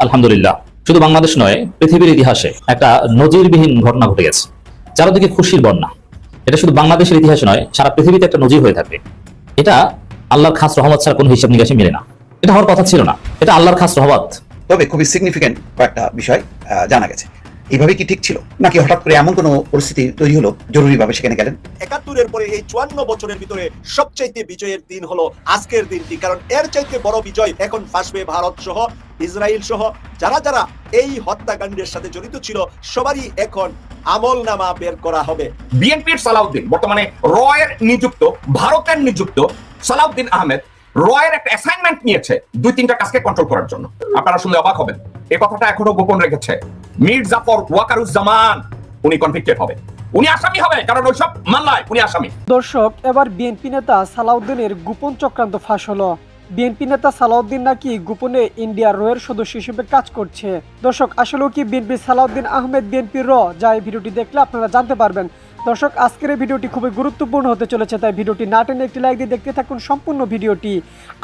আলহামদুলিল্লাহ। শুধু বাংলাদেশ নয়, পৃথিবীর ইতিহাসে একটা নজিরবিহীন ঘটনা ঘটে গেছে। চারদিকে খুশির বন্যা। এটা শুধু বাংলাদেশের ইতিহাসে নয়, সারা পৃথিবীতে একটা নজির হয়ে থাকবে। এটা আল্লাহর খাস রহমত ছাড়া কোনো হিসাব নিকাশে মেলে না। এটা হওয়ার কথা ছিল না। এটা আল্লাহর খাস রহমত। তবে খুবই সিগনিফিকেন্ট কয়েকটা বিষয় জানা গেছে। এইভাবে কি ঠিক ছিল? নাকি হঠাৎ করে এমন কোনো পরিস্থিতি তৈরি হলো জরুরিভাবে সেখানে গেলেন? একাত্তরের পরে এই চুয়ান্ন বছরের ভিতরে সবচাইতে বিজয়ের দিন হলো আজকের দিনটি কারণ এর চাইতে বড় বিজয় এখন ফাঁসবে ভারত সহ ইসরায়েল সহ। যারা যারা এই হত্যাকাণ্ডের সাথে জড়িত ছিল সবারই এখন আমল নামা বের করা হবে। বিএনপির সালাউদ্দিন বর্তমানে রয়ের নিযুক্ত ভারতের নিযুক্ত সালাউদ্দিন আহমেদ রয়ের একটা অ্যাসাইনমেন্ট নিয়েছে দুই তিনটা কাজকে কন্ট্রোল করার জন্য। আপনারা শুনলে অবাক হবেন। এই কথাটা এখনও গোপন রেখেছে। মীর জাফর ওয়াকারুজ্জামান, উনি কনভিক্টেড হবে। উনি আসামি হবে, কারণ ওইসব মামলায় উনি আসামি। দর্শক, এবার বিএনপি নেতা সালাউদ্দিনের গোপন চক্রান্ত ফাঁস হলো। বিএনপি নেতা সালাউদ্দিন নাকি গোপনে ইন্ডিয়া রয়ের সদস্য হিসেবে কাজ করছে। দর্শক, আসলেও কি বিএনপি সালাউদ্দিন আহমেদ বিএনপির র? যা এই ভিডিওটি দেখলে আপনারা জানতে পারবেন। দর্শক, আজকের ভিডিওটি খুবই গুরুত্বপূর্ণ হতে চলেছে, তাই ভিডিওটি না টেনে একটি লাইক দিয়ে দেখতে থাকুন সম্পূর্ণ ভিডিওটি।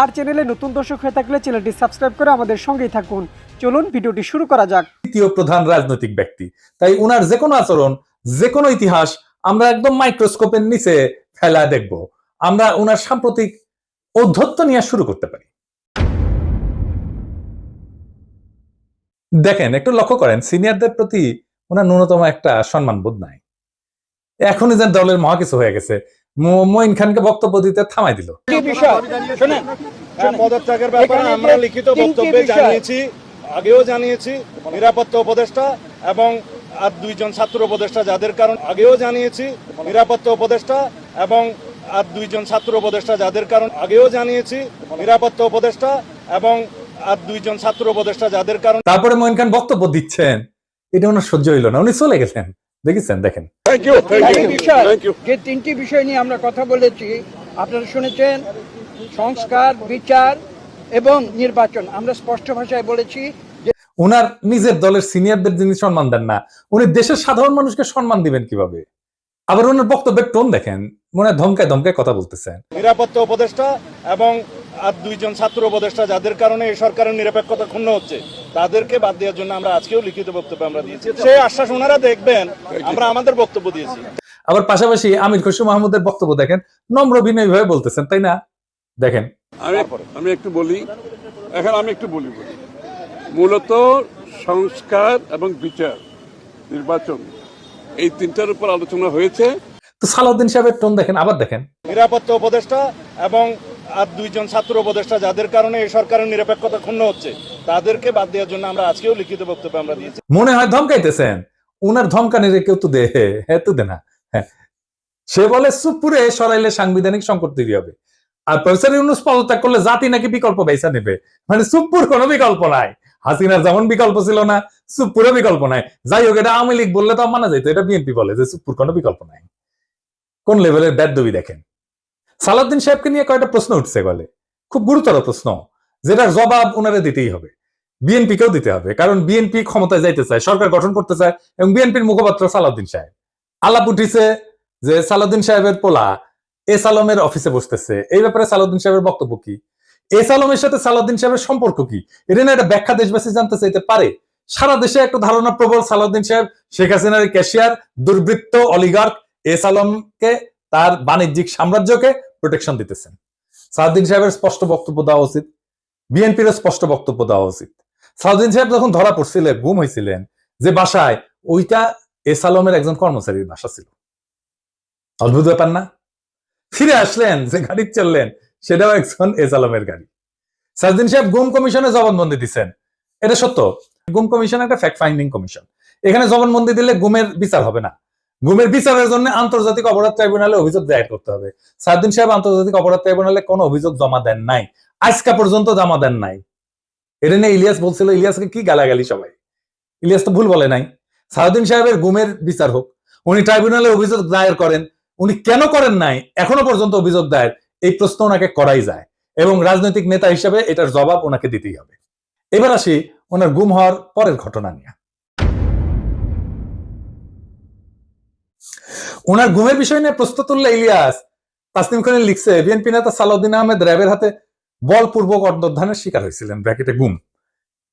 আর চ্যানেলে নতুন দর্শক হয়ে থাকলে চ্যানেলটি সাবস্ক্রাইব করে আমাদের সঙ্গেই থাকুন। চলুন ভিডিওটি শুরু করা যাক। তৃতীয় প্রধান রাজনৈতিক ব্যক্তি, তাই উনার যে কোনো আচরণ, যে কোনো ইতিহাস আমরা একদম মাইক্রোস্কোপের নিচে ফেলা দেখব। আমরা উনার সাম্প্রতিক ঔদ্ধত্য নিয়ে শুরু করতে পারি। দেখেন, একটু লক্ষ্য করেন, সিনিয়রদের প্রতি ওনার ন্যূনতম একটা সম্মান বোধ নাই। এখনই যেন দলের মহা কিছু হয়ে গেছে। মঈন খানকে বক্তব্য দিতে থামাই দিল। হ্যাঁ, পদত্যাগের ব্যাপারে আমরা লিখিত বক্তব্যে জানিয়েছি আগেও জানিয়েছি নিরাপত্তা উপদেষ্টা এবং আর দুইজন ছাত্র উপদেষ্টা যাদের কারণ আগেও জানিয়েছি নিরাপত্তা উপদেষ্টা এবং আর দুইজন ছাত্র উপদেষ্টা যাদের কারণ আগেও জানিয়েছি নিরাপত্তা উপদেষ্টা এবং আর দুইজন ছাত্র উপদেষ্টা যাদের কারণ। তারপরে মঈন খান বক্তব্য দিচ্ছেন। এটা ওনার সহ্য হইল না উনি চলে গেছেন। দেখেছেন দেখেন। তিনটি বিষয় যে তিনটি বিষয় নিয়ে আমরা কথা বলেছি আপনারা শুনেছেন সংস্কার বিচার এবং নির্বাচন। আমরা স্পষ্ট ভাষায় বলেছি যে উনার নিজের দলের সিনিয়রদের যিনি সম্মান দেন না উনি দেশের সাধারণ মানুষকে সম্মান দিবেন কীভাবে? আবার ওনার বক্তব্যের টোন দেখেন মনে হয় ধমকায় ধমকায় কথা বলতেছেন। নিরাপত্তা উপদেষ্টা এবং আর দুইজন ছাত্র উপদেষ্টা যাদের কারণে এই সরকারের নিরপেক্ষতা ক্ষুণ্ণ হচ্ছে তাদেরকে বাদ দেওয়ার জন্য আমরা আজকেও লিখিত বক্তব্য আমরা দিয়েছি। সেই আশ্বাস ওনারা দেখবেন আমরা আমাদের বক্তব্য দিয়েছি। আবার পাশাপাশি আমির খসরু মাহমুদের বক্তব্য দেখেন নম্র বিনয় ভাবে বলতেছেন তাই না? দেখেন। আমি আমি একটু বলি এখন আমি একটু বলি বলি। মূলত সংস্কার এবং বিচার নির্বাচন এই তিনটার উপর আলোচনা হয়েছে। তো সালাউদ্দিন সাহেবের টোন দেখেন আবার দেখেন। নিরাপত্তা উপদেষ্টা এবং আর দুইজন ছাত্র উপদেষ্টা যাদের কারণে এই সরকারের নিরপেক্ষতা ক্ষুণ্ণ হচ্ছে, তাদেরকে বাদ দেওয়ার জন্য আমরা আজকেও লিখিত বক্তব্য আমরা দিয়েছি। মনে হয় ধমকাইতেছেন। উনার ধমকানির কেউ তো দে হ্যাঁ তো দে না হ্যাঁ। সে বলে সুপুরে সরাইলে সাংবিধানিক সংকট তৈরি হবে। আর প্রফেসর ইউনুস পদত্যাগ করলে জাতি নাকি বিকল্প বেসা নেবে। মানে সুপুর কোনো বিকল্প নাই। হাসিনার যেমন বিকল্প ছিল না সুপুরও বিকল্প নাই। যাই হোক, এটা আওয়ামী লীগ বললে তো মানা যাইতো। এটা বিএনপি বলে যে সুপুর কোনো বিকল্প নাই। কোন লেভেলের ব্যাদবি দেখেন? সালাউদ্দিন সাহেবকে নিয়ে কয়েকটা প্রশ্ন উঠছে বলে খুব গুরুতর প্রশ্ন। যেটার জবাব ওনারে দিতেই হবে। বিএনপি কেও দিতে হবে। কারণ বিএনপি ক্ষমতায় যাইতে চায়, সরকার গঠন করতে চায় এবং বিএনপির মুখপাত্র সালাউদ্দিন সাহেব। আলাপ উঠিছে যে সালাউদ্দিন সাহেবের পোলা এস আলমের অফিসে বসতেছে। এই ব্যাপারে সালাউদ্দিন সাহেবের বক্তব্য কি? এস আলমের সাথে সালাউদ্দিন সাহেবের সম্পর্ক কি? এটা না একটা ব্যাখ্যা দেশবাসী জানতে চাইতে পারে। সারা দেশে একটা ধারণা প্রবল সালাউদ্দিন সাহেব, শেখ হাসিনার ক্যাশিয়ার, দুর্বৃত্ত, অলিগার্ক, এস আলমকে, তার বাণিজ্যিক সাম্রাজ্যকে প্রোটেকশন দিতেছেন। সালাউদ্দিন সাহেবের স্পষ্ট বক্তব্য দেওয়া উচিত। বিএনপিরও স্পষ্ট বক্তব্য দেওয়া উচিত। সাউদ্দিন সাহেব যখন ধরা পড়ছিলেন, গুম হয়েছিলেন যে বাসায় ওইটা এস আলমের একজন কর্মচারীর বাসা ছিল। অদ্ভুত ব্যাপার না? ফিরে আসলেন, যে গাড়ি চললেন, সেটাও একজন এস আলমের গাড়ি। সাউদ্দিন সাহেব গুম কমিশনে জবানবন্দি দিচ্ছেন এটা সত্য। গুম কমিশন একটা ফ্যাক্ট ফাইন্ডিং কমিশন। এখানে জবানবন্দি দিলে গুমের বিচার হবে না। গুমের বিচারের জন্য আন্তর্জাতিক অপরাধ ট্রাইব্যুনালে অভিযোগ দায়ের করতে হবে। সাউদ্দিন সাহেব আন্তর্জাতিক অপরাধ ট্রাইব্যুনালে কোনো অভিযোগ জমা দেন নাই। আজকা পর্যন্ত জমা দেন নাই। এটা নিয়ে ইলিয়াস বলছিল, ইলিয়াসকে কি গালাগালি সবাই? ইলিয়াস তো ভুল বলে নাই। সাউদ্দিন সাহেবের গুমের বিচার হোক, উনি ট্রাইব্যুনালে অভিযোগ দায়ের করেন, উনি কেন করেন নাই, এখনও পর্যন্ত অভিযোগ দায়ের, এই প্রশ্ন ওনাকে করাই যায় এবং রাজনৈতিক নেতা হিসেবে এটার জবাব ওনাকে দিতেই হবে। এবার আসি ওনার গুম হওয়ার পরের ঘটনা নিয়ে। ওনার গুমের বিষয় নিয়ে প্রশ্ন তুললে ইলিয়াস তাসনিম খানের লিখছে, বিএনপি নেতা সালাউদ্দিন আহমেদ র্যাবের হাতে বলপূর্বক অন্তর্ধানের শিকার হয়েছিলেন, ব্র্যাকেটে গুম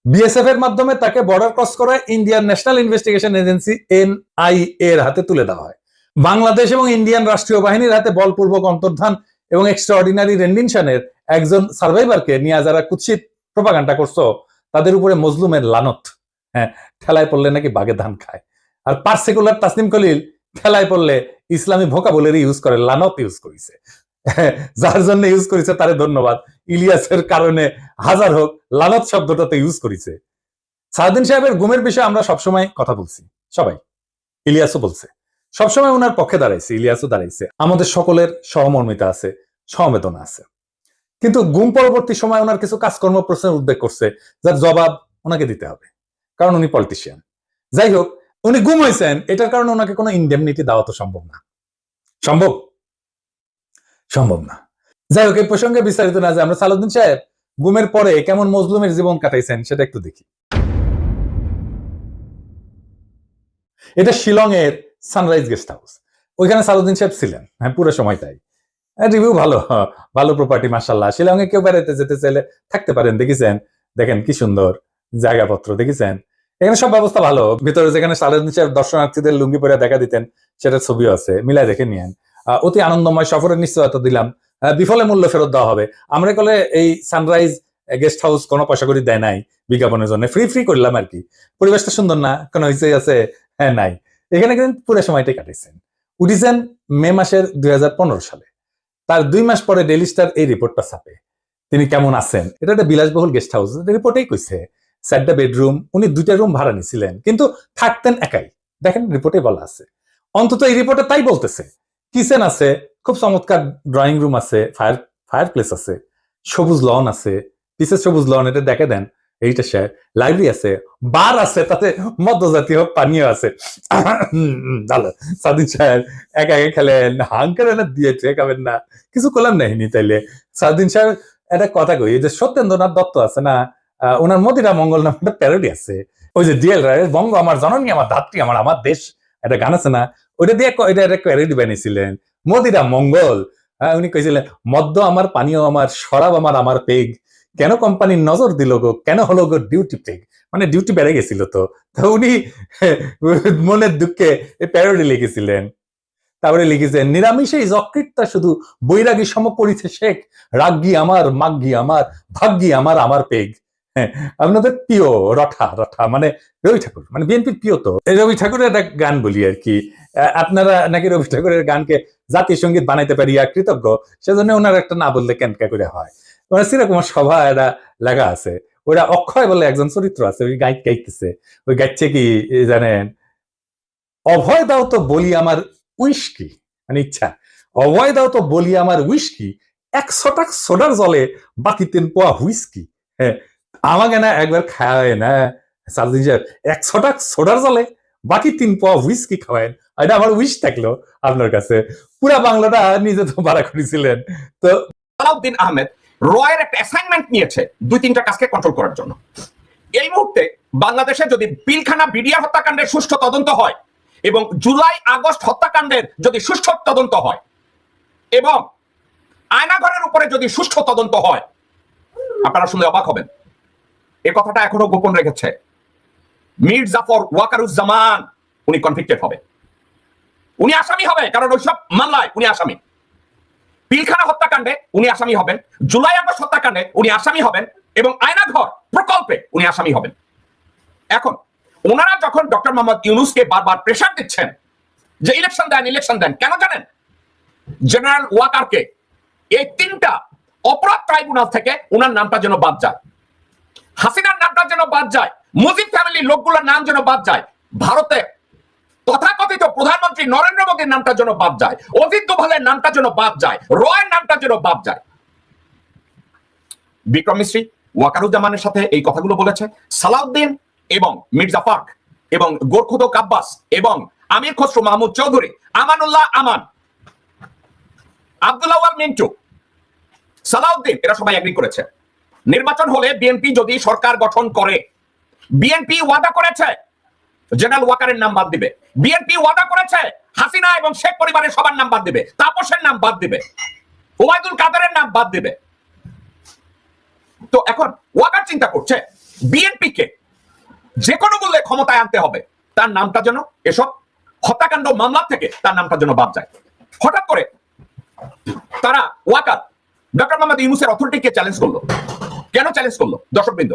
বিএসএফ এর মাধ্যমে তাকে বর্ডার ক্রস করে Indian national investigation agency NI এর হাতে তুলে দেওয়া হয়। বাংলাদেশ এবং ইন্ডিয়ান রাষ্ট্রীয় বাহিনীর হাতে বলপূর্বক অন্তর্ধান এবং এক্সট্রা অর্ডিনারি রেন্ডিনশনের একজন সার্ভাইভারকে নিয়ে যারা কুৎসিত প্রপাগান্ডা করছ, তাদের উপরে মজলুমের লানত। হ্যাঁ ঠেলায় পড়লে নাকি বাগে ধান খায়। আর পার্সিকুলার তাসনিম খলিল ঠেলায় পড়লে ইসলামী ভোকাবুলারি ইউজ করে, লানত ইউজ করেছে। যার জন্য ইউজ করেছে তারে ধন্যবাদ। ইলিয়াসের কারণে হাজার হোক, লানত শব্দটাতে ইউজ করেছে। সারাদিন সাহেবের গুমের বিষয়ে আমরা সবসময় কথা বলছি, সবাই। ইলিয়াসও বলছে। সবসময় ওনার পক্ষে দাঁড়াইছে, ইলিয়াসও দাঁড়াইছে। আমাদের সকলের সহমর্মিতা আছে সমবেদনা আছে। কিন্তু গুম পরবর্তী সময় ওনার কিছু কাজকর্ম প্রশ্নের উদ্বেগ করছে, যার জবাব ওনাকে দিতে হবে। কারণ উনি পলিটিশিয়ান যাই হোক উনি গুম হয়েছেন এটার কারণে ওনাকে কোনো ইন্ডেমনিটি দেওয়া তো সম্ভব না। সম্ভব? সম্ভব না। যাই হোক এই প্রসঙ্গে বিস্তারিত না যে আমরা সালাউদ্দিন সাহেব গুমের পরে কেমন মজলুমের জীবন কাটাইছেন সেটা একটু দেখি। এটা শিলং এর সানরাইজ গেস্ট হাউস। ওইখানে সালুদ্দিন সাহেব ছিলেন হ্যাঁ পুরো সময় তাই। রিভিউ ভালো হ্যাঁ, ভালো প্রপার্টি মার্শাল্লাহ শিলং এ কেউ বেড়াইতে যেতে চাইলে থাকতে পারেন দেখেছেন? দেখেন কি সুন্দর জায়গাপত্র দেখেছেন? এখানে সব ব্যবস্থা ভালো। ভিতরে যেখানে সালাউদ্দিন সাহেব দর্শনার্থীদের লুঙ্গি পরে দেখা দিতেন, সেটার ছবিও আছে। মিলাই দেখে নিয়েন। অতি আনন্দময় সফরের নিশ্চয়তা দিলাম। বিফলে মূল্য ফেরত দেওয়া হবে। আমরা কলে এই সানরাইজ গেস্ট হাউস কোনো পয়সা করে দেয় নাই বিজ্ঞাপনের জন্য। ফ্রি ফ্রি করলাম আর কি। পরিবেশটা সুন্দর না, কোনো হয়েছে আছে হ্যাঁ নাই। এখানে কিন্তু পুরো সময়টাই কাটিয়েছেন উঠিছেন মে মাসের দুই হাজার পনেরো সালে। তার দুই মাস পরে ডেলি স্টার এই রিপোর্টটা ছাপে। তিনি কেমন আছেন? এটা একটা বিলাসবহুল গেস্ট হাউস। রিপোর্টেই কইছে চারটা বেডরুম উনি দুইটা রুম ভাড়া নিছিলেন, কিন্তু থাকতেন একাই। দেখেন রিপোর্টে বলা আছে। অন্তত এই রিপোর্টে তাই বলতেছে। কিচেন আছে, খুব চমৎকার ড্রয়িং রুম আছে ফায়ার ফায়ার প্লেস আছে, সবুজ লন আছে পিসের সবুজ লন এটা দেখে দেন, এইটা স্যার লাইব্রেরি আছে বার আছে, তাতে মদ্য জাতীয় পানীয় আছে। সাদিন সাহেব একা একা খেলেন হাং করে না দিয়ে ট্রে খাবেন না। কিছু করলাম নাহিনি তাইলে। সাদিন সাহেব, একটা কথা কই যে সত্যেন্দ্রনাথ দত্ত আছে না ওনার মদিরা মঙ্গল নামে একটা প্যারোডি আছে। ওই যে ডিএল রায়ের বঙ্গ আমার জননী আমার ধাত্রী আমার আমার দেশ একটা গান আছে না? ওইটা দিয়ে এটা একটা প্যারোডি বানিয়েছিলেন। মদিরা মঙ্গল। আহ, উনি কইছিলেন মদ্য আমার পানীয় আমার শরাব আমার আমার পেগ। কেন কোম্পানির নজর দিল গো? কেন হলো গো ডিউটি পেগ মানে ডিউটি বেড়ে গেছিল তো। তো উনি মনের দুঃখে প্যারোডি লিখেছিলেন। তারপরে লিখেছেন নিরামিষেই যকৃতটা শুধু বৈরাগী সম পড়িছে শেখ। রাগ্গি আমার মাগ্গি আমার ভাগ্যি আমার আমার পেগ। হ্যাঁ আপনাদের প্রিয় রঠা রঠা মানে রবি ঠাকুর মানে বিএনপির প্রিয় তো। রবি ঠাকুরের একটা গান বলি আর কি। আপনারা নাকি রবি ঠাকুরের গানকে জাতীয় সংগীত বানাইতে পারিয়া কৃতজ্ঞ, সেজন্য ওনার একটা না বললে কেনকা করে হয়। ওনার শ্রীকুমার সভা একটা লেখা আছে। ওটা অক্ষয় বলে একজন চরিত্র আছে, ওই গাই গাইতেছে। ওই গাইছে কি জানেন, অভয় দাও তো বলি আমার উইস্কি। মানে ইচ্ছা, অভয় দাও তো বলি আমার উইস্কি একশো টাক সোডার জলে বাকি তিন পোয়া হুইস্কি। হ্যাঁ আমাকে না একবার খাওয়ায় না। সালদিন সাহেব একশো টাক সোডার জলে বাকি তিন পোয়া হুইস্কি খাওয়ায়। এটা আমার উইশ থাকল আপনার কাছে। পুরা বাংলাটা নিজে তো ভাড়া করেছিলেন তো সালাউদ্দিন আহমেদ রয়ের একটা অ্যাসাইনমেন্ট নিয়েছে দুই তিনটা কাজকে কন্ট্রোল করার জন্য। এই মুহূর্তে বাংলাদেশে যদি পিলখানা বিডিআর হত্যাকাণ্ডের সুষ্ঠু তদন্ত হয় এবং জুলাই আগস্ট হত্যাকাণ্ডের যদি সুষ্ঠু তদন্ত হয় এবং আয়নাঘরের উপরে যদি সুষ্ঠু তদন্ত হয়, আপনারা শুনে অবাক হবেন। এ কথাটা এখনও গোপন রেখেছে। মীর জাফর ওয়াকারুজ্জামান, উনি কনভিক্টেড হবে। উনি আসামি হবে, কারণ ওইসব মামলায় উনি আসামি। পিলখানা হত্যাকাণ্ডে উনি আসামি হবেন, জুলাই আগস্ট হত্যাকাণ্ডে উনি আসামি হবেন, এবং আয়নাঘর প্রকল্পে উনি আসামি হবেন। এখন, ওনারা যখন ডক্টর মোহাম্মদ ইউনুসকে বারবার প্রেশার দিচ্ছেন, যে ইলেকশন দেন ইলেকশন দেন, কেন জানেন? জেনারেল ওয়াকারকে এই তিনটা অপরাধ ট্রাইব্যুনাল থেকে ওনার নামটা যেন বাদ যায়। হাসিনার নামটা যেন বাদ যায়, মুজিব ফ্যামিলির লোকগুলোর নাম যেন বাদ যায়, ভারতে তথাকথিত প্রধানমন্ত্রী নরেন্দ্র মোদীর নামটা যেন বাদ যায়, অজিত দোভালের নামটা যেন বাদ যায়, রয়ের নামটা যেন বাদ যায়। বিক্রম মিশ্রী ওয়াকারুজ্জামানের সাথে এই কথাগুলো বলেছে, সালাউদ্দিন এবং মির্জা ফারুক এবং গোরখুদক আব্বাস এবং আমির খসরু মাহমুদ চৌধুরী, আমানুল্লাহ আমান, আব্দুল্লাহ মিন্টু, সালাউদ্দিন, এরা সবাই এগ্রি করেছে। নির্বাচন হলে বিএনপি যদি সরকার গঠন করে, বিএনপি ওয়াদা করেছে, জেনারেল ওয়াকারের নাম বাদ দিবে। বিএনপি ওয়াদা করেছে, হাসিনা এবং শেখ পরিবারের সবার নাম বাদ দিবে, তাপসের নাম বাদ দিবে, ওবায়দুল কাদেরের নাম বাদ দিবে। তো এখন ওয়াকার চিন্তা করছে বিএনপি কে যে কোনো মূল্যে ক্ষমতায় আনতে হবে, তার নামটা যেন এসব হত্যাকাণ্ড মামলা থেকে তার নামটা যেন বাদ যায়। হঠাৎ করে তারা ওয়াকার ডক্টর মোহাম্মদ ইউনুসের অথরিটিকে চ্যালেঞ্জ করল। কেন চ্যালেঞ্জ করল? দর্শকবৃন্দ,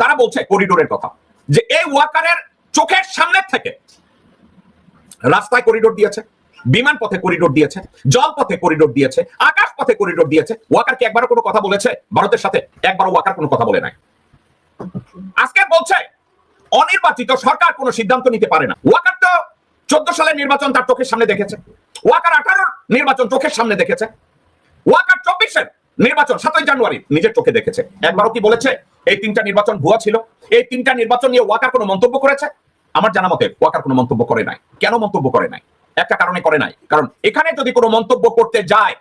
তারা বলছে করিডোরের কথা, যে এই ওয়াকারের চোখের সামনের থেকে রাস্তায় করিডোর দিয়েছে, বিমান পথে করিডোর দিয়েছে, জল পথে করিডোর দিয়েছে, আকাশ পথে করিডোর দিয়েছে। ওয়াকার কি একবারও কোনো কথা বলেছে? ভারতের সাথে একবারও ওয়াকার কোনো কথা বলে নাই। আজকে বলছে, অনির্বাচিত সরকার কোনো সিদ্ধান্ত নিতে পারে না। ওয়াকার তো চোদ্দ সালের নির্বাচন তার চোখের সামনে দেখেছে। ওয়াকার আঠারোর নির্বাচন চোখের সামনে দেখেছে। ওয়াকার চব্বিশের নির্বাচন, সাতই জানুয়ারি, নিজের চোখে দেখেছে। একবারও কি বলেছে? এই তিনটা নির্বাচন ভুয়া ছিল। এই তিনটা নির্বাচন নিয়ে ওয়াকার কোনো মন্তব্য করেছে? আমার জানা মতে ওয়াকার কোনো মন্তব্য করে নাই। কেন মন্তব্য করে নাই? একটা কারণে করে নাই। কারণ এখানে যদি কোনো মন্তব্য করতে যায়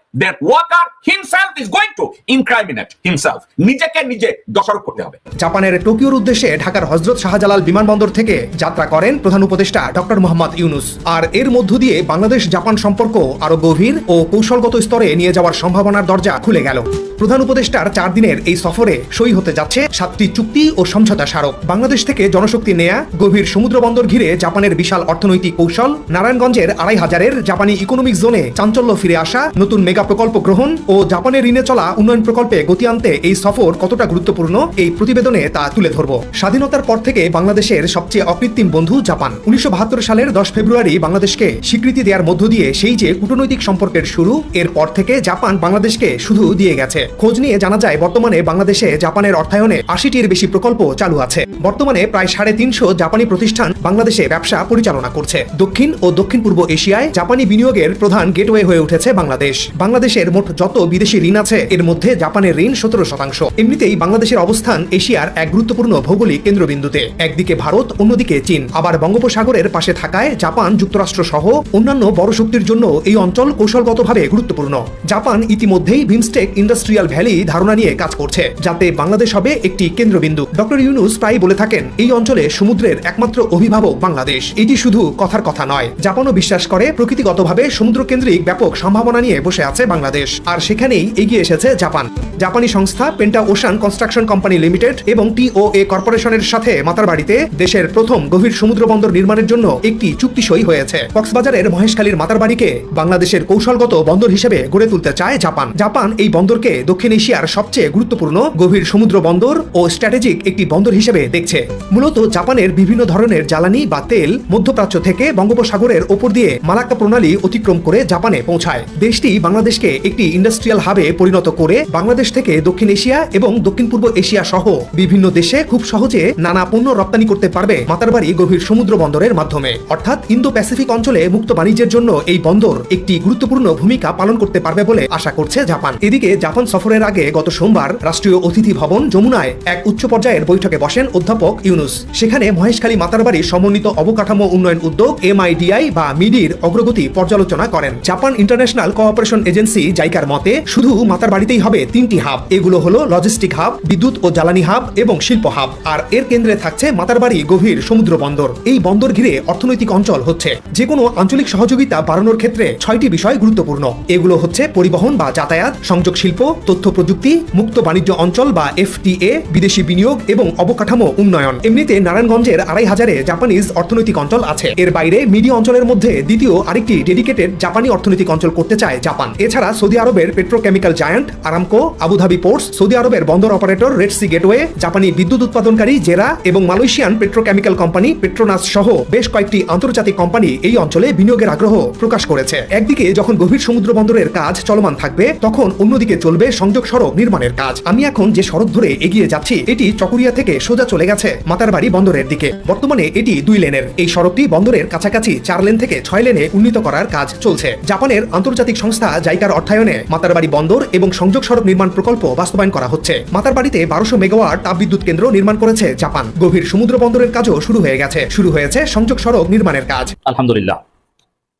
walker himself is going to incriminate himself নিজেকে নিজে দোষারোপ করতে হবে। জাপানের টোকিওর উদ্দেশ্যে ঢাকার হজরত শাহজালাল বিমানবন্দর থেকে যাত্রা করেন প্রধান উপদেষ্টা ডক্টর মোহাম্মদ ইউনুস। আর এর মধ্য দিয়ে বাংলাদেশ জাপান সম্পর্ক আরও গভীর ও কৌশলগত স্তরে নিয়ে যাওয়ার সম্ভাবনার দরজা খুলে গেল। প্রধান উপদেষ্টার চার দিনের এই সফরে সই হতে যাচ্ছে সাতটি চুক্তি ও সমঝোতা স্মারক। বাংলাদেশ থেকে জনশক্তি নেয়া, গভীর সমুদ্র বন্দর ঘিরে জাপানের বিশাল অর্থনৈতিক কৌশল, নারায়ণগঞ্জের আড়াই হাজারের জাপানি ইকোনমিক জোনে চাঞ্চল্য ফিরে আসা, নতুন মেগা প্রকল্প গ্রহণ ও জাপানের ঋণে চলা উন্নয়ন প্রকল্পে গতি আনতে এই সফর কতটা গুরুত্বপূর্ণ এই প্রতিবেদনে তা তুলে ধরব। স্বাধীনতার পর থেকে বাংলাদেশের সবচেয়ে অকৃত্রিম বন্ধু জাপান। উনিশশো সালের দশ ফেব্রুয়ারি বাংলাদেশকে স্বীকৃতি দেওয়ার মধ্য দিয়ে সেই যে কূটনৈতিক সম্পর্কের শুরু এরপর থেকে জাপান বাংলাদেশকে শুধু দিয়ে গেছে। খোঁজ নিয়ে জানা যায়, বর্তমানে বাংলাদেশে জাপানের অর্থায়নে আশিটির বেশি প্রকল্প চালু আছে। বর্তমানে প্রায় সাড়ে তিনশো জাপানি প্রতিষ্ঠান বাংলাদেশে ব্যবসা পরিচালনা করছে। দক্ষিণ ও দক্ষিণ পূর্ব এশিয়ায় জাপানি বিনিয়োগের প্রধান গেটওয়ে হয়ে উঠেছে বাংলাদেশ। বাংলাদেশের মোট যত বিদেশি ঋণ আছে, এর মধ্যে জাপানের ঋণ সতেরো শতাংশ। এমনিতেই বাংলাদেশের অবস্থান এশিয়ার এক গুরুত্বপূর্ণ ভৌগোলিক কেন্দ্রবিন্দুতে। একদিকে ভারত, অন্যদিকে চীন। আবার বঙ্গোপসাগরের পাশে থাকায় জাপান যুক্তরাষ্ট্র সহ অন্যান্য বড় শক্তির জন্য এই অঞ্চল কৌশলগতভাবে গুরুত্বপূর্ণ। জাপান ইতিমধ্যেই বিমস্টেক ইন্ডাস্ট্রিয়াল ভ্যালি ধারণা নিয়ে কাজ করছে, যাতে বাংলাদেশ হবে একটি কেন্দ্রবিন্দু। ডক্টর ইউনুস প্রায় বলে থাকেন, এই অঞ্চলে সমুদ্রের একমাত্র অভিভাবক বাংলাদেশ। এটি শুধু কথার কথা নয়, জাপানও বিশ্বাস করে, প্রকৃতিগতভাবে সমুদ্র কেন্দ্রিক ব্যাপক সম্ভাবনা নিয়ে বসে আছে বাংলাদেশ। আর সেখানেই এগিয়ে এসেছে জাপান। জাপানি সংস্থা penta ocean construction company limited এবং টিওএ কর্পোরেশনের সাথে মাতারবাড়িতে দেশের প্রথম গভীর সমুদ্র বন্দর নির্মাণের জন্য একটি চুক্তি সই হয়েছে। কক্সবাজারের মহেশখালীর মাতারবাড়িকে বাংলাদেশের কৌশলগত বন্দর হিসেবে গড়ে তুলতে চায় জাপান। জাপান এই বন্দরকে দক্ষিণ এশিয়ার সবচেয়ে গুরুত্বপূর্ণ গভীর সমুদ্র বন্দর ও স্ট্র্যাটেজিক একটি বন্দর হিসেবে দেখছে। মূলত জাপানের বিভিন্ন ধরনের জ্বালানি বা তেল মধ্যপ্রাচ্য থেকে বঙ্গোপসাগরের ওপর দিয়ে মালাক্কা প্রণালী অতিক্রম করে জাপানে পৌঁছায়। দেশটি বাংলাদেশকে একটি ইন্ডাস্ট্রিয়াল হাবে পরিণত করে বাংলাদেশ থেকে দক্ষিণ এশিয়া এবং দক্ষিণ পূর্ব এশিয়া সহ বিভিন্ন দেশে খুব সহজে নানা পণ্য রপ্তানি করতে পারবে মাতারবাড়ি গভীর সমুদ্র বন্দরের মাধ্যমে। অর্থাৎ ইন্দো প্যাসিফিক অঞ্চলে মুক্ত বাণিজ্যের জন্য এই বন্দর একটি গুরুত্বপূর্ণ ভূমিকা পালন করতে পারবে বলে আশা করছে জাপান। এদিকে জাপান সফরের আগে গত সোমবার রাষ্ট্রীয় অতিথি ভবন যমুনায় এক উচ্চ পর্যায়ের বৈঠকে বসেন অধ্যাপক ইউনুস। সেখানে মহেশখালী মাতারবাড়ি সমন্বিত অবকাঠামো উন্নয়ন উদ্যোগ এমআইডিআই বা মিডির অগ্রগতি পর্যালোচনা করেন। জাপান ইন্টারন্যাশনাল কোঅপারেশন এজেন্সি জাইকার মতে, শুধু মাতার বাড়িতেই হবে তিনটি হাব। এগুলো হলো লজিস্টিক হাব, বিদ্যুৎ ও জ্বালানি হাব এবং শিল্প হাব। আর এর কেন্দ্রে থাকছে মাতারবাড়ি গভীর সমুদ্র বন্দর। এই বন্দর ঘিরে অর্থনৈতিক অঞ্চল হচ্ছে। যে কোনো আঞ্চলিক সহযোগিতা বাড়ানোর ক্ষেত্রে ছয়টি বিষয় গুরুত্বপূর্ণ। এগুলো হচ্ছে পরিবহন বা যাতায়াত, সংযোগ শিল্প, তথ্য প্রযুক্তি, মুক্ত বাণিজ্য অঞ্চল বা এফটিএ, বিদেশি বিনিয়োগ এবং অবকাঠামো উন্নয়ন। এমনিতে নারায়ণগঞ্জের আড়াই হাজারে জাপানিজ অর্থনৈতিক অঞ্চল আছে। এর বাইরে মিডিয়া অঞ্চলের মধ্যে দ্বিতীয় আরেকটি ডেডিকেটেড জাপানি অর্থনৈতিক অঞ্চল করতে চায় জাপান। এছাড়া সৌদি আরবের petrochemical giant Aramco Abu Dhabi ports Saudi আরবের বন্দর অপারেটর রেড সি গেটওয়ে জাপানি বিদ্যুৎ উৎপাদনকারী জেরা এবং মালয়েশিয়ান পেট্রোকেমিক্যাল কোম্পানি পেট্রোনাস সহ বেশ কয়েকটি আন্তর্জাতিক কোম্পানি এই অঞ্চলে বিনিয়োগের আগ্রহ প্রকাশ করেছে। একদিকে যখন গভীর সমুদ্র বন্দরের কাজ চলমান থাকবে, তখন অন্যদিকে চলবে সংযোগ সড়ক নির্মাণের কাজ। আমি এখন যে সড়ক ধরে এগিয়ে যাচ্ছি, এটি চকরিয়া থেকে সোজা চলে গেছে মাতারবাড়ি বন্দরের দিকে। বর্তমানে এটি দুই লেনের। এই সড়কটি বন্দরের কাছাকাছি চার লেন থেকে ছয় লেনে উন্নীত করার কাজ চলছে। জাপানের আন্তর্জাতিক সংস্থা জাইকার অর্থায়নে মাতারবাড়ি বন্দর এবং সংযোগ সড়ক নির্মাণ প্রকল্প বাস্তবায়ন করা হচ্ছে। মাতারবাড়িতে বারোশো মেগাওয়াট তাপবিদ্যুৎ কেন্দ্র নির্মাণ করেছে জাপান। গভীর সমুদ্র বন্দরের কাজও শুরু হয়ে গেছে। শুরু হয়েছে সংযোগ সড়ক নির্মাণের কাজ। আলহামদুলিল্লাহ।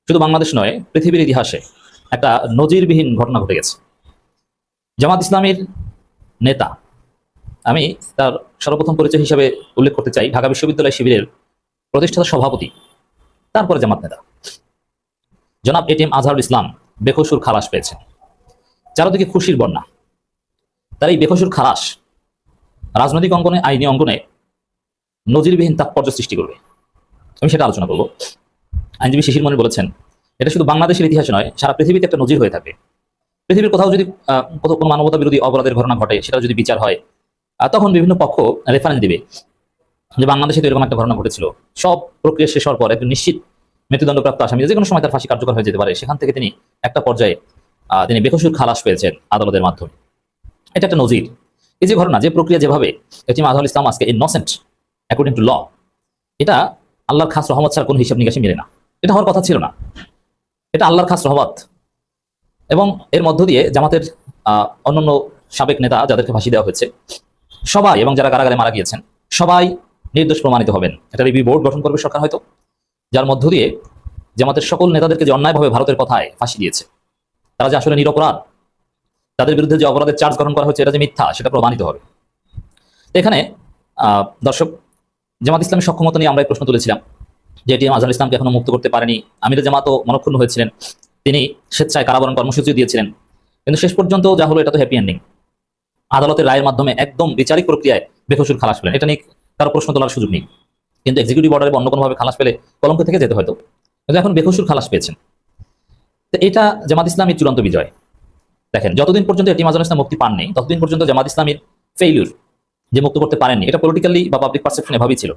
শুধু বাংলাদেশ নয়, পৃথিবীর ইতিহাসে একটা নজিরবিহীন ঘটনা ঘটে গেছে। জামাত ইসলামের নেতা, আমি তার সর্বপ্রথম পরিচয় হিসাবে উল্লেখ করতে চাই ঢাকা বিশ্ববিদ্যালয় শিবিরের প্রতিষ্ঠাতা সভাপতি, তারপরে জামাত নেতা। জনাব এটিএম আজহারুল ইসলাম বেকসুর খালাস পেয়েছেন। চারদিকে খুশির বন্যা। তার এই বেকসুর খালাস রাজনৈতিক অঙ্গনে, আইনি অঙ্গনে নজিরবিহীন তাৎপর্য সৃষ্টি করবে। আমি সেটা আলোচনা করব। আইনজীবী শিশির মনে বলেছেন, এটা শুধু বাংলাদেশের ইতিহাসে নয়, সারা পৃথিবীতে একটা নজির হয়ে থাকবে পৃথিবীর কোথাও যদি কোথাও কোনো মানবতা বিরোধী অপরাধের ঘটনা ঘটে সেটা যদি বিচার হয় তখন বিভিন্ন পক্ষ রেফারেন্স দিবে যে বাংলাদেশে তো এরকম একটা ঘটনা ঘটেছিল। সব প্রক্রিয়া শেষ হওয়ার পর একজন নিশ্চিত মৃত্যুদণ্ডপ্রাপ্ত আসামি যে কোনো সময় তার ফাঁসি কার্যকর হয়ে যেতে পারে। সেখান থেকে তিনি একটা পর্যায়ে তিনি বেকসুর খালাস পেয়েছেন আদালতের মাধ্যমে। এটা একটা নজির। এই যে ঘটনা, যে প্রক্রিয়া যেভাবে এটি আজহাল ইসলাম আজকে ইনসেন্ট অ্যাকর্ডিং টু ল এটা আল্লাহর খাস রহমত ছাড়া কোনো হিসাব নিকাশে মিলে না। এটা হওয়ার কথা ছিল না। এটা আল্লাহর খাস রহমত। এবং এর মধ্য দিয়ে জামাতের অন্যান্য সাবেক নেতা যাদেরকে ফাঁসি দেওয়া হয়েছে, সবাই এবং যারা কারাগারে মারা গিয়েছেন, সবাই নির্দোষ প্রমাণিত হবেন। এটা রিভিউ বোর্ড গঠন করবে সরকার হয়তো। যার মধ্য দিয়ে জামাতের সকল নেতাদেরকে যে অন্যায়ভাবে ভারতের কথায় ফাঁসি দিয়েছে, তারা যে আসলে নিরপরাধ, তাদের বিরুদ্ধে যে অপরাধের চার্জ গঠন করা হচ্ছে এটা যে মিথ্যা, সেটা প্রমাণিত হবে। এখানে দর্শক, জামাত ইসলামের সক্ষমতা নিয়ে আমরা এই প্রশ্ন তুলেছিলাম যে এটি আজহার ইসলামকে এখনও মুক্ত করতে পারেনি। আমির জামাতও মনক্ষুণ্ণ হয়েছিলেন। তিনি স্বেচ্ছায় কারাবরণ কর্মসূচি দিয়েছিলেন। কিন্তু শেষ পর্যন্ত যা হলো, এটা তো হ্যাপি এন্ডিং আদালতের রায়ের মাধ্যমে একদম বিচারিক প্রক্রিয়ায় বেকসুর খালাস পেলেন। এটা নিয়ে কারও প্রশ্ন তোলার সুযোগ নেই। কিন্তু এক্সিকিউটিভ অর্ডারে অন্য কোনোভাবে খালাস পেলে কলঙ্ক থেকে যেতে হয়তো। কিন্তু এখন বেকসুর খালাস পেয়েছেন। তো এটা জামাত ইসলামের চূড়ান্ত বিজয়। দেখেন, যতদিন পর্যন্ত এটি আজহার ইসলাম মুক্তি পাননি, ততদিন পর্যন্ত জামাত ইসলামের ফেইলিউর যে মুক্ত করতে পারেননি, এটা পলিটিক্যালি বা পাবলিক পারসেপশন এভাবেই ছিল।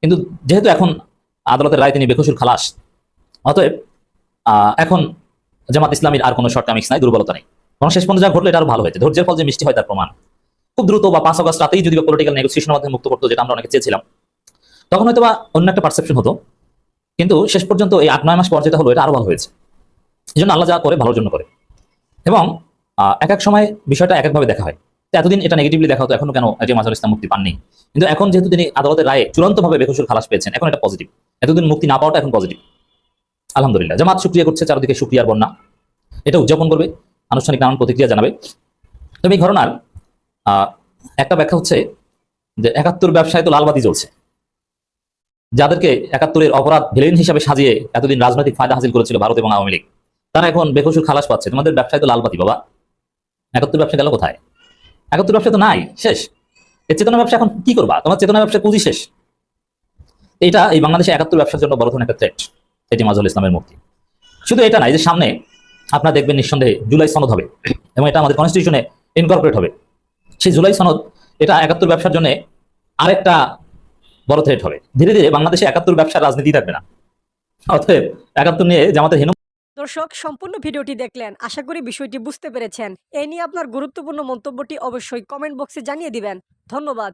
কিন্তু যেহেতু এখন আদালতের রায় তিনি বেকসুর খালাস, অতএব এখন জামাত ইসলামীর আর কোনো শর্ট কামিক্স নাই, দুর্বলতা নেই। এবং শেষ পর্যন্ত যা ঘটলো, এটা আরও ভালো হয়েছে। ধৈর্যের ফল যে মিষ্টি হয় তার প্রমাণ। খুব দ্রুত বা পাঁচ অগস্ট রাতেই যদি পলিটিক্যাল নেগোসিয়েশনের মাধ্যমে মুক্ত করতো, যেটা আমরা অনেকে চেয়েছিলাম তখন হয়তো বা অন্য একটা পারসেপশন হতো। কিন্তু শেষ পর্যন্ত এই আট, নয় মাস পর যেটা হলো, এটা আরও ভালো হয়েছে। এই জন্য আল্লাহ যা করে, ভালোর জন্য করে। এবং এক এক সময় বিষয়টা এক একভাবে দেখা হয়। তো এতদিন এটা নেগেটিভলি দেখা হতো, এখনও কেন এটি মাজার ইসলাম মুক্তি পাননি? কিন্তু এখন যেহেতু তিনি আদালতের রায়ে চূড়ান্তভাবে বেকসুর খালাস পেয়েছেন, এখন এটা পজিটিভ এতদিন মুক্তি না পাওয়াটা এখন পজিটিভ আলহামদুলিল্লাহ। জামাত সুক্রিয়া করছে, চারদিকে সুক্রিয়ার বন্যা। এটা উদযাপন করবে, আনুষ্ঠানিক নানান প্রতিক্রিয়া জানাবে। তবে এই ঘটনার একটা ব্যাখ্যা হচ্ছে যে একাত্তর ব্যবসায় তো লালবাতি জ্বলছে। যাদেরকে একাত্তরের অপরাধ ভিলেন হিসাবে সাজিয়ে এতদিন রাজনৈতিক ফায়দা হাসিল করেছিল ভারত এবং আওয়ামী লীগ। তারা এখন বেকসুর খালাস পাচ্ছে। তোমাদের ব্যবসায় তো লালবাতি, বাবা। একাত্তর ব্যবসা গেল কোথায়? একাত্তর ব্যবসা তো নাই। শেষ। এই চেতনা ব্যবসা এখন কি করবা? তোমার চেতনা ব্যবসা পুঁজি শেষ। এটা এই বাংলাদেশে একাত্তর ব্যবসার জন্য বড় ধরনের একটা থ্রেট এটি মাজুল ইসলামের মুক্তি। শুধু এটা নাই যে সামনে আপনারা দেখবেন নিঃসন্দেহে জুলাই সনদ হবে এবং এটা আমাদের কনস্টিটিউশনে ইনকর্পোরেট হবে। সেই জুলাই সনদ, এটা একাত্তর ব্যবসার জন্য আরেকটা বড় থ্রেট হবে। ধীরে ধীরে বাংলাদেশে একাত্তর ব্যবসার রাজনীতি থাকবে না। অতএব একাত্তর নিয়ে জামাতের হেন দর্শক, সম্পূর্ণ ভিডিওটি দেখলেন। আশা করি বিষয়টি বুঝতে পেরেছেন। এ নিয়ে আপনার গুরুত্বপূর্ণ মন্তব্যটি অবশ্যই কমেন্ট বক্সে জানিয়ে দিবেন। ধন্যবাদ।